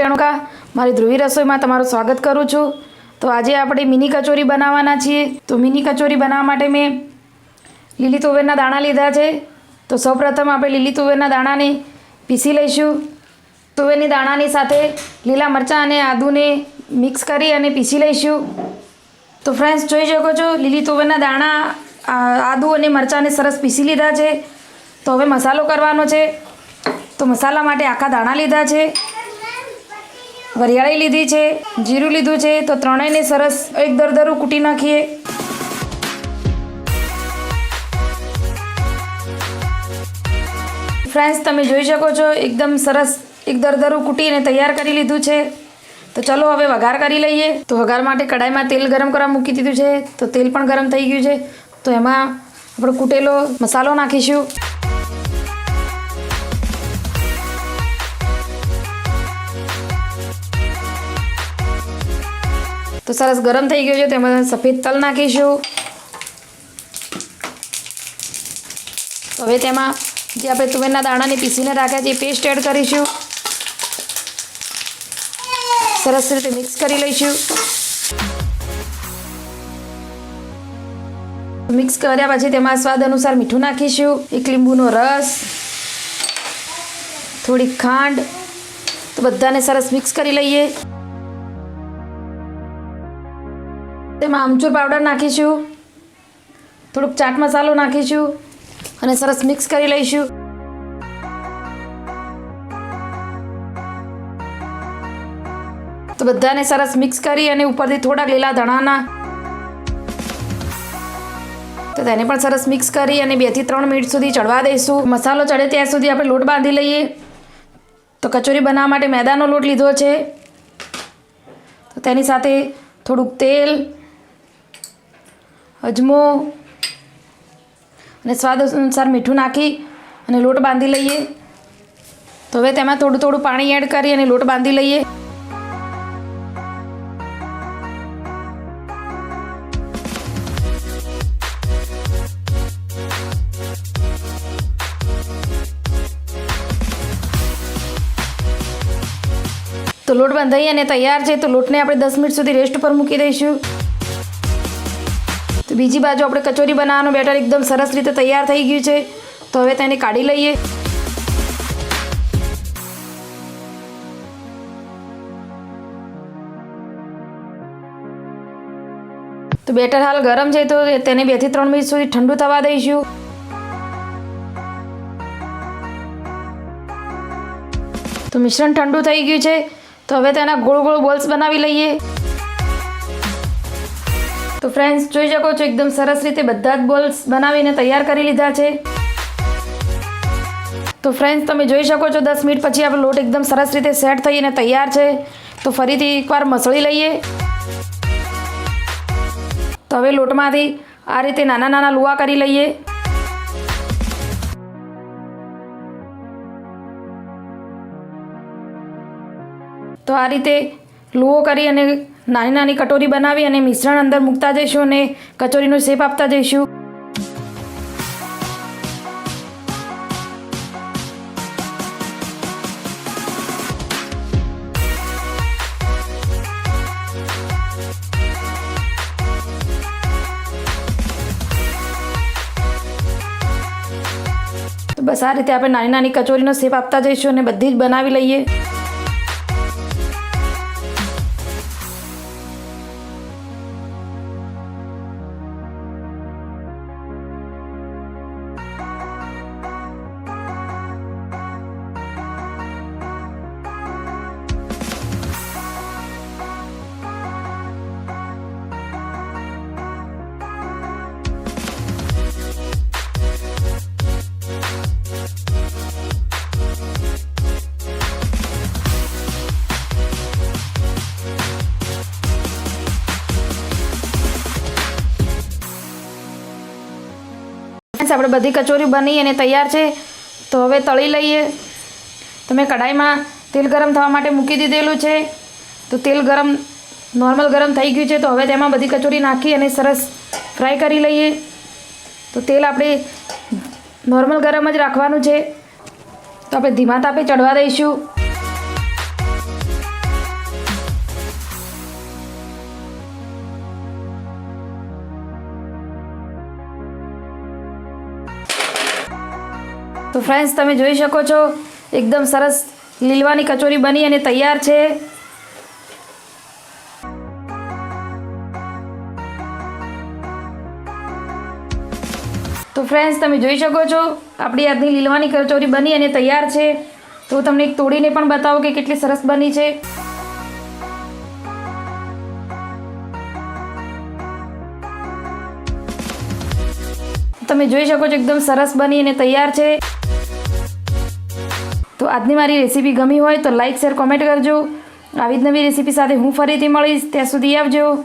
રેણુકા મારી ધ્રુવી રસોઈમાં તમારું સ્વાગત કરું છું. તો આજે આપણે મિની કચોરી બનાવવાના છીએ. તો મિની કચોરી બનાવવા માટે મેં લીલી તુવેરના દાણા લીધા છે. તો સૌપ્રથમ આપણે લીલી તુવેરના દાણાને પીસી લઈશું. તુવેરની દાણાની સાથે લીલા મરચાં અને આદુને મિક્સ કરી અને પીસી લઈશું. તો ફ્રેન્ડ્સ, જોઈ શકો છો, લીલી તુવેરના દાણા આદુ અને મરચાંને સરસ પીસી લીધા છે. તો હવે મસાલો કરવાનો છે. તો મસાલા માટે આખા દાણા લીધા છે. વરિયાળી લીધી છે, જીરું લીધું છે, તો ત્રણેયને સરસ એક દરદરું કૂટી નાખીએ. ફ્રેન્ડ્સ તમે જોઈ શકો છો, એકદમ સરસ એક દરદરું કૂટીને તૈયાર કરી લીધું છે. તો ચલો હવે વઘાર કરી લઈએ. તો વઘાર માટે કડાઈમાં તેલ ગરમ કરવા મૂકી દીધું છે, તો તેલ પણ ગરમ થઈ ગયું છે. તો એમાં આપણે કૂટેલો મસાલો નાખીશું. તો સરસ ગરમ થઈ ગયો છે, તેમાં સફેદ તલ નાખીશું. હવે તેમાં જે આપણે તુવેરના દાણાને પીસીને રાખ્યા છે, એ પેસ્ટ એડ કરીશું. સરસ રીતે મિક્સ કરી લઈશું. મિક્સ કર્યા પછી તેમાં સ્વાદ અનુસાર મીઠું નાખીશું, એક લીંબુનો રસ, થોડીક ખાંડ. તો બધાને સરસ મિક્સ કરી લઈએ. તેમાં આમચૂર પાવડર નાખીશું. થોડુંક ચાટ મસાલો નાખીશું અને સરસ મિક્સ કરી લઈશું. તો બધાને સરસ મિક્સ કરી અને ઉપરથી થોડાક લીલા ધણાના. તો તેને પણ સરસ મિક્સ કરી અને બેથી ત્રણ મિનિટ સુધી ચડવા દઈશું. મસાલો ચડે ત્યાં સુધી આપણે લોટ બાંધી લઈએ. તો કચોરી બનાવવા માટે મેદાનો લોટ લીધો છે. તો તેની સાથે થોડુંક તેલ અજમો અને સ્વાદ અનુસાર મીઠું નાખી અને લોટ બાંધી લઈએ. તો હવે તેમાં થોડું થોડું પાણી એડ કરી અને લોટ બાંધી લઈએ. તો લોટ બાંધાઈ અને તૈયાર છે, તો લોટને આપણે દસ મિનિટ સુધી રેસ્ટ પર મૂકી દઈશું. બીજી બાજુ આપણે કચોરી બનાવવાનું બેટર એકદમ સરસ રીતે તૈયાર થઈ ગયું છે. તો હવે તેને કાઢી લઈએ. તો બેટર હાલ ગરમ છે, તો તેને બેથી ત્રણ મિનિટ સુધી ઠંડુ થવા દઈશું. તો મિશ્રણ ઠંડુ થઈ ગયું છે. તો હવે તેના ગોળ ગોળ બોલ્સ બનાવી લઈએ. તો ફ્રેન્ડ્સ જોઈ શકો છો, એકદમ સરસ રીતે બધા જ બોલ્સ બનાવીને તૈયાર કરી લીધા છે. તો ફ્રેન્ડ્સ તમે જોઈ શકો છો, દસ મિનિટ પછી આપણો લોટ એકદમ સરસ રીતે સેટ થઈને તૈયાર છે. તો ફરીથી એકવાર મસળી લઈએ. તો હવે લોટમાંથી આ રીતે નાના નાના લુવા કરી લઈએ. તો આ રીતે લુઓ કરી અને નાની નાની કટોરી બનાવી અને મિશ્રણ અંદર મૂકતા જઈશું અને કચોરીનો શેપ આપતા જઈશું. બસ આ રીતે આપણે નાની નાની કચોરીનો શેપ આપતા જઈશું અને બધી જ બનાવી લઈએ. આપણે બધી કચોરી બની અને તૈયાર છે, તો હવે તળી લઈએ. તમે કઢાઈમાં તેલ ગરમ થવા માટે મૂકી દીધેલું છે. તો તેલ ગરમ, નોર્મલ ગરમ થઈ ગયું છે, તો હવે તેમાં બધી કચોરી નાખી અને સરસ ફ્રાય કરી લઈએ. તો તેલ આપણે નોર્મલ ગરમ જ રાખવાનું છે. તો આપણે ધીમા તાપે ચડવા દઈશું. તો ફ્રેન્ડ્સ તમે જોઈ શકો છો, એકદમ સરસ લીલવાની કચોરી બની અને તૈયાર છે. તો ફ્રેન્ડ્સ તમે જોઈ શકો છો, આપણી આજની લીલવાની કચોરી બની અને તૈયાર છે. તો તમને એક તોડીને પણ બતાવો કે કેટલી સરસ બની છે. તમે જોઈ શકો છો, એકદમ સરસ બની અને તૈયાર છે. તો આજની મારી રેસીપી ગમી હોય તો લાઇક શેર કોમેન્ટ કરજો. આવી જ નવી રેસીપી સાથે હું ફરીથી મળીશ. ત્યાં સુધી આવજો.